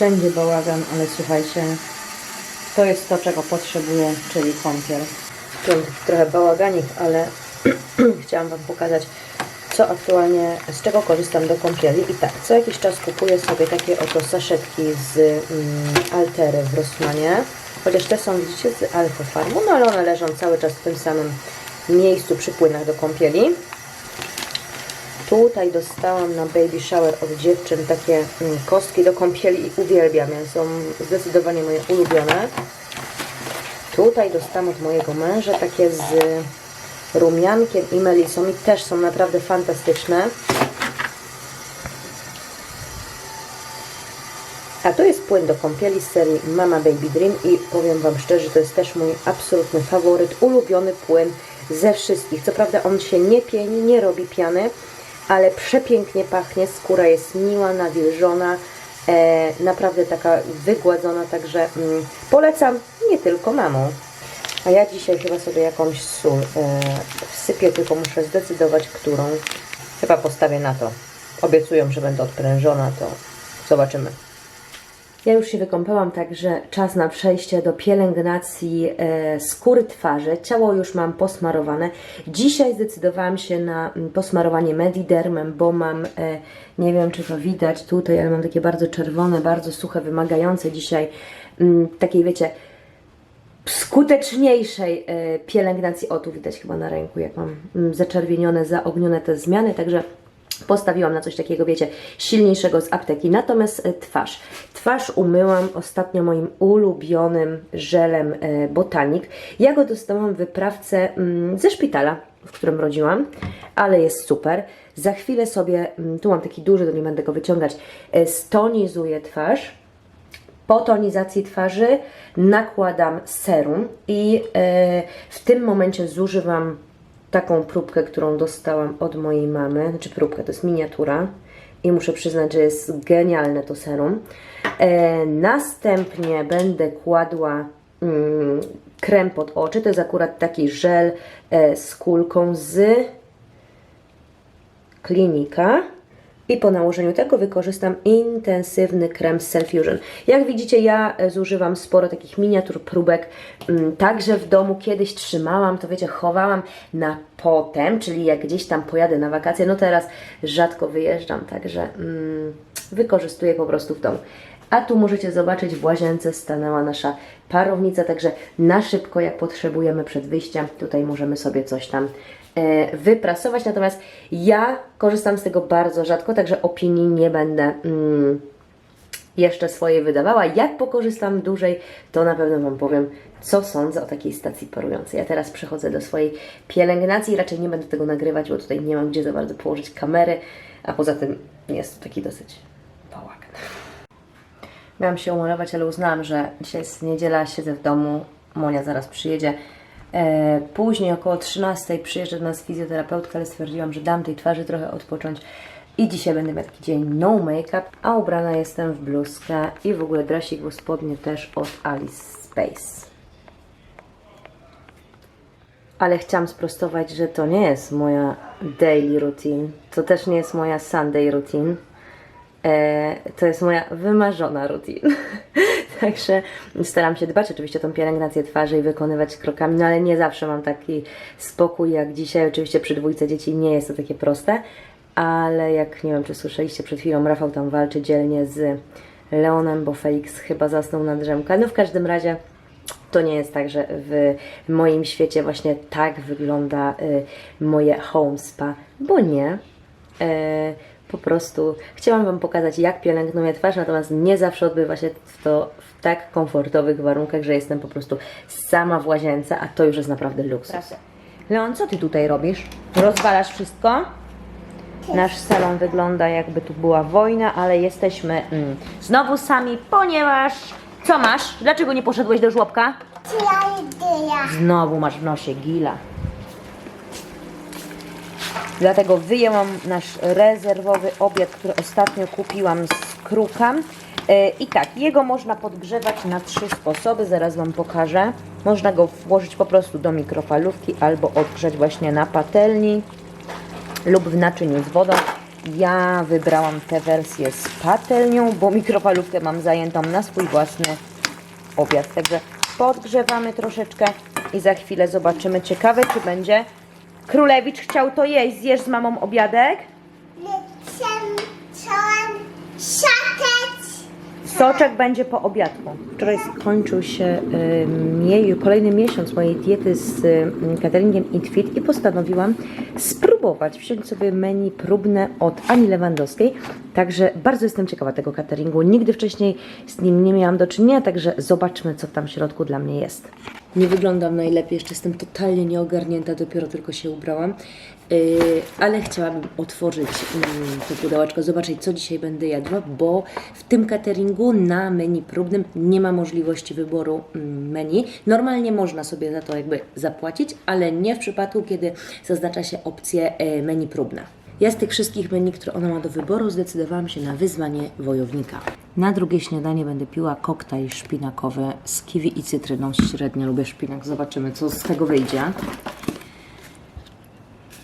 Wszędzie bałagan, ale słuchajcie, to jest to, czego potrzebuję, czyli kąpiel. Tu trochę bałaganik, ale chciałam Wam pokazać, co aktualnie, z czego korzystam do kąpieli. I tak, co jakiś czas kupuję sobie takie oto saszetki z mm, Altery w Rossmanie. Chociaż te są, widzicie, z Alfa Farmu, no ale one leżą cały czas w tym samym miejscu przy płynach do kąpieli. Tutaj dostałam na baby shower od dziewczyn takie mm, kostki do kąpieli i uwielbiam je. Są zdecydowanie moje ulubione. Tutaj dostałam od mojego męża takie z rumiankiem i melisą i też są naprawdę fantastyczne. A to jest płyn do kąpieli z serii Mama Baby Dream i powiem Wam szczerze, to jest też mój absolutny faworyt, ulubiony płyn ze wszystkich. Co prawda on się nie pieni, nie robi piany, ale przepięknie pachnie, skóra jest miła, nawilżona, e, naprawdę taka wygładzona, także mm, polecam nie tylko mamą. A ja dzisiaj chyba sobie jakąś sól e, wsypię, tylko muszę zdecydować, którą. Chyba postawię na to. Obiecują, że będę odprężona, to zobaczymy. Ja już się wykąpałam, także czas na przejście do pielęgnacji e, skóry twarzy. Ciało już mam posmarowane. Dzisiaj zdecydowałam się na mm, posmarowanie Medidermem, bo mam, e, nie wiem czy to widać tutaj, ale mam takie bardzo czerwone, bardzo suche, wymagające dzisiaj mm, takiej, wiecie, skuteczniejszej e, pielęgnacji. O, tu widać chyba na ręku, jak mam mm, zaczerwienione, zaognione te zmiany, także postawiłam na coś takiego, wiecie, silniejszego z apteki. Natomiast e, twarz. Twarz umyłam ostatnio moim ulubionym żelem e, Botanik. Ja go dostałam w wyprawce mm, ze szpitala, w którym rodziłam, ale jest super. Za chwilę sobie, mm, tu mam taki duży, to nie będę go wyciągać, e, stonizuję twarz po tonizacji twarzy nakładam serum i w tym momencie zużywam taką próbkę, którą dostałam od mojej mamy. Znaczy próbkę, to jest miniatura i muszę przyznać, że jest genialne to serum. E, następnie będę kładła mm, krem pod oczy. To jest akurat taki żel e, z kulką z klinika. I po nałożeniu tego wykorzystam intensywny krem z Cellfusion. Jak widzicie, ja e, zużywam sporo takich miniatur próbek. Mm, Także w domu kiedyś trzymałam, to wiecie, chowałam na potem, czyli jak gdzieś tam pojadę na wakacje. No teraz rzadko wyjeżdżam, także mm, wykorzystuję po prostu w domu. A tu możecie zobaczyć, w łazience stanęła nasza parownica, także na szybko, jak potrzebujemy przed wyjściem, tutaj możemy sobie coś tam wyprasować. Natomiast ja korzystam z tego bardzo rzadko, także opinii nie będę mm, jeszcze swojej wydawała. Jak pokorzystam dłużej, to na pewno Wam powiem, co sądzę o takiej stacji parującej. Ja teraz przechodzę do swojej pielęgnacji. Raczej nie będę tego nagrywać, bo tutaj nie mam gdzie za bardzo położyć kamery, a poza tym jest to taki dosyć bałagan. Miałam się umalować, ale uznałam, że dzisiaj jest niedziela, siedzę w domu, Monia zaraz przyjedzie. E, później około 13 przyjeżdża do nas fizjoterapeutka, ale stwierdziłam, że dam tej twarzy trochę odpocząć. I dzisiaj będę miała taki dzień no make-up, a ubrana jestem w bluzkę i w ogóle dresik, bo spodnie też od Alice Space. Ale chciałam sprostować, że to nie jest moja daily routine, to też nie jest moja Sunday routine. E, to jest moja wymarzona rutina. Także staram się dbać oczywiście o tą pielęgnację twarzy i wykonywać krokami, no ale nie zawsze mam taki spokój jak dzisiaj. Oczywiście przy dwójce dzieci nie jest to takie proste, ale jak nie wiem, czy słyszeliście przed chwilą, Rafał tam walczy dzielnie z Leonem, bo Felix chyba zasnął na drzemkę. No w każdym razie to nie jest tak, że w moim świecie właśnie tak wygląda y, moje home spa, bo nie. E, po prostu chciałam Wam pokazać, jak pielęgnuję twarz, natomiast nie zawsze odbywa się to tak komfortowych warunkach, że jestem po prostu sama w łazience, a to już jest naprawdę luksus. Leon, co Ty tutaj robisz? Rozwalasz wszystko? Nasz salon wygląda jakby tu była wojna, ale jesteśmy mm, znowu sami, ponieważ... Co masz? Dlaczego nie poszedłeś do żłobka? Znowu masz w nosie gila. Dlatego wyjęłam nasz rezerwowy obiad, który ostatnio kupiłam z kruka. E, I tak, jego można podgrzewać na trzy sposoby, zaraz Wam pokażę. Można go włożyć po prostu do mikrofalówki albo odgrzać właśnie na patelni lub w naczyniu z wodą. Ja wybrałam tę wersję z patelnią, bo mikrofalówkę mam zajętą na swój własny obiad. Także podgrzewamy troszeczkę i za chwilę zobaczymy. Ciekawe, czy będzie Królewicz chciał to jeść. Zjesz z mamą obiadek? Chciałam szatać. Soczek będzie po obiadku. Wczoraj skończył się y, kolejny miesiąc mojej diety z y, cateringiem Eat Fit i postanowiłam spróbować wziąć sobie menu próbne od Ani Lewandowskiej. Także bardzo jestem ciekawa tego cateringu. Nigdy wcześniej z nim nie miałam do czynienia, także zobaczmy, co tam w środku dla mnie jest. Nie wyglądam najlepiej, jeszcze jestem totalnie nieogarnięta, dopiero tylko się ubrałam. Yy, ale chciałabym otworzyć mm, to pudełeczko, zobaczyć co dzisiaj będę jadła, bo w tym cateringu na menu próbnym nie ma możliwości wyboru mm, menu. Normalnie można sobie za to jakby zapłacić, ale nie w przypadku, kiedy zaznacza się opcję e, menu próbne. Ja z tych wszystkich menu, które ona ma do wyboru, zdecydowałam się na wyzwanie wojownika. Na drugie śniadanie będę piła koktajl szpinakowy z kiwi i cytryną. Średnio lubię szpinak, zobaczymy co z tego wyjdzie.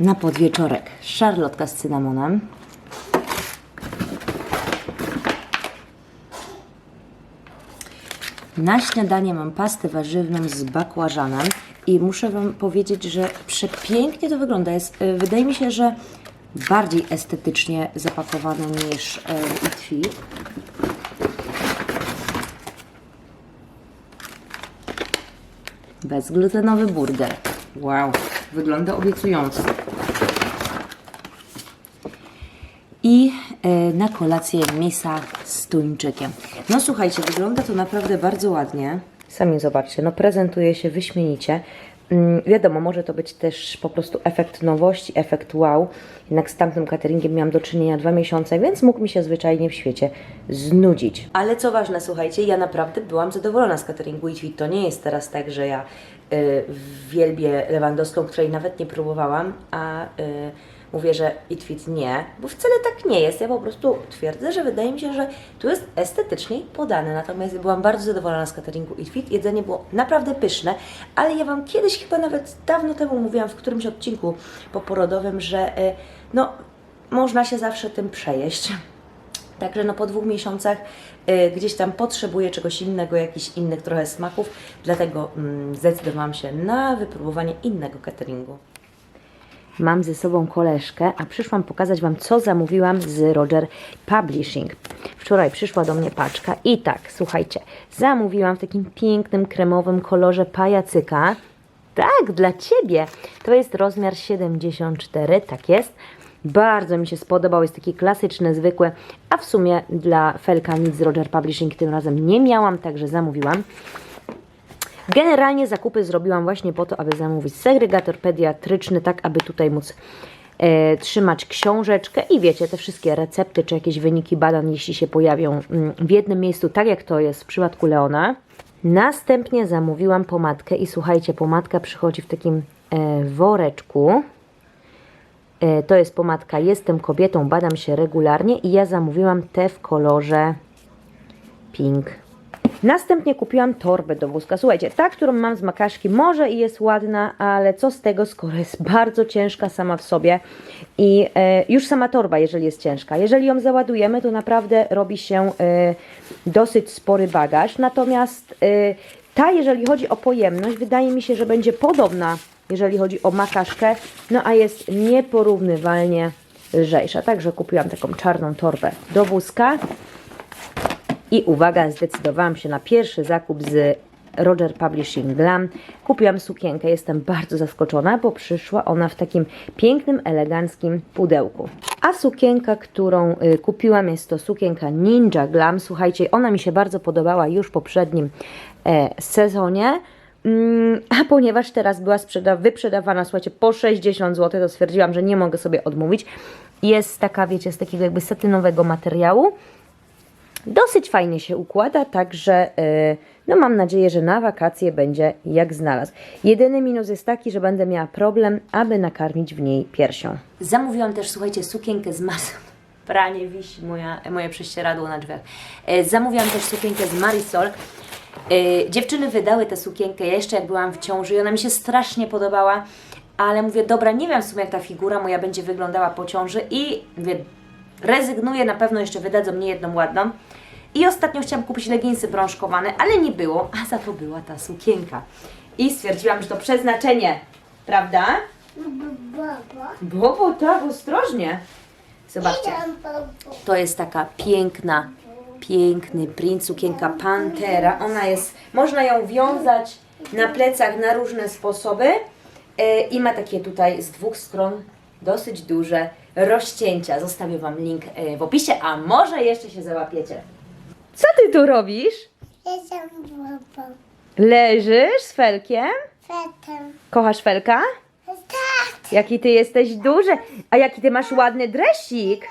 Na podwieczorek szarlotka z cynamonem. Na śniadanie mam pastę warzywną z bakłażanem i muszę Wam powiedzieć, że przepięknie to wygląda. Jest, y, wydaje mi się, że bardziej estetycznie zapakowane niż Eat Fit. Bezglutenowy burger. Wow, wygląda obiecująco. I e, na kolację misa z tuńczykiem. No słuchajcie, wygląda to naprawdę bardzo ładnie. Sami zobaczcie, no prezentuje się wyśmienicie. Mm, wiadomo, może to być też po prostu efekt nowości, efekt wow. Jednak z tamtym cateringiem miałam do czynienia dwa miesiące, więc mógł mi się zwyczajnie w świecie znudzić. Ale co ważne, słuchajcie, ja naprawdę byłam zadowolona z cateringu i to nie jest teraz tak, że ja y, wielbię Lewandowską, której nawet nie próbowałam, a... Y, mówię, że It Fit nie, bo wcale tak nie jest. Ja po prostu twierdzę, że wydaje mi się, że tu jest estetycznie podane. Natomiast byłam bardzo zadowolona z cateringu It Fit. Jedzenie było naprawdę pyszne, ale ja Wam kiedyś chyba nawet dawno temu mówiłam w którymś odcinku poporodowym, że y, no, można się zawsze tym przejeść. Także no po dwóch miesiącach y, gdzieś tam potrzebuję czegoś innego, jakichś innych trochę smaków, dlatego mm, zdecydowałam się na wypróbowanie innego cateringu. Mam ze sobą koleżkę, a przyszłam pokazać Wam, co zamówiłam z Roger Publishing. Wczoraj przyszła do mnie paczka i tak, słuchajcie, zamówiłam w takim pięknym, kremowym kolorze pajacyka. Tak, dla Ciebie. To jest rozmiar 74, tak jest. Bardzo mi się spodobał, jest taki klasyczny, zwykły, a w sumie dla Felka nic z Roger Publishing tym razem nie miałam, także zamówiłam. Generalnie zakupy zrobiłam właśnie po to, aby zamówić segregator pediatryczny, tak aby tutaj móc e, trzymać książeczkę i wiecie, te wszystkie recepty czy jakieś wyniki badań, jeśli się pojawią mm, w jednym miejscu, tak jak to jest w przypadku Leona. Następnie zamówiłam pomadkę i słuchajcie, pomadka przychodzi w takim e, woreczku. E, to jest pomadka Jestem kobietą, badam się regularnie i ja zamówiłam tę w kolorze pink. Następnie kupiłam torbę do wózka. Słuchajcie, ta, którą mam z makaszki, może i jest ładna, ale co z tego, skoro jest bardzo ciężka sama w sobie i e, już sama torba, jeżeli jest ciężka. Jeżeli ją załadujemy, to naprawdę robi się e, dosyć spory bagaż. Natomiast e, ta, jeżeli chodzi o pojemność, wydaje mi się, że będzie podobna, jeżeli chodzi o makaszkę, no a jest nieporównywalnie lżejsza. Także kupiłam taką czarną torbę do wózka. I uwaga, zdecydowałam się na pierwszy zakup z Roger Publishing Glam. Kupiłam sukienkę, jestem bardzo zaskoczona, bo przyszła ona w takim pięknym, eleganckim pudełku. A sukienka, którą y, kupiłam, jest to sukienka Ninja Glam. Słuchajcie, ona mi się bardzo podobała już w poprzednim e, sezonie. Mm, a ponieważ teraz była sprzeda- wyprzedawana, słuchajcie, po 60 zł, to stwierdziłam, że nie mogę sobie odmówić. Jest taka, wiecie, z takiego jakby satynowego materiału. Dosyć fajnie się układa, także yy, no mam nadzieję, że na wakacje będzie jak znalazł. Jedyny minus jest taki, że będę miała problem, aby nakarmić w niej piersią. Zamówiłam też, słuchajcie, sukienkę z masą. Pranie wisi moja, moje prześcieradło na drzwiach. E, zamówiłam też sukienkę z Marisol. E, dziewczyny wydały tę sukienkę, ja jeszcze jak byłam w ciąży i ona mi się strasznie podobała, ale mówię, dobra, nie wiem w sumie jak ta figura moja będzie wyglądała po ciąży i mówię, rezygnuję, na pewno jeszcze wydadzą mnie jedną ładną. I ostatnio chciałam kupić leginsy brączkowane, ale nie było, a za to była ta sukienka. I stwierdziłam, że to przeznaczenie, prawda? Baba. Bobo, tak, ostrożnie. Zobaczcie. To jest taka piękna, piękny print, sukienka Pantera. Ona jest, można ją wiązać na plecach na różne sposoby e, i ma takie tutaj z dwóch stron dosyć duże rozcięcia. Zostawię Wam link e, w opisie, a może jeszcze się załapiecie. Co Ty tu robisz? Idę, baba. Leżysz z Felkiem? Fetem. Kochasz Felka? Tak. Jaki Ty jesteś duży. A jaki Ty masz ładny dresik.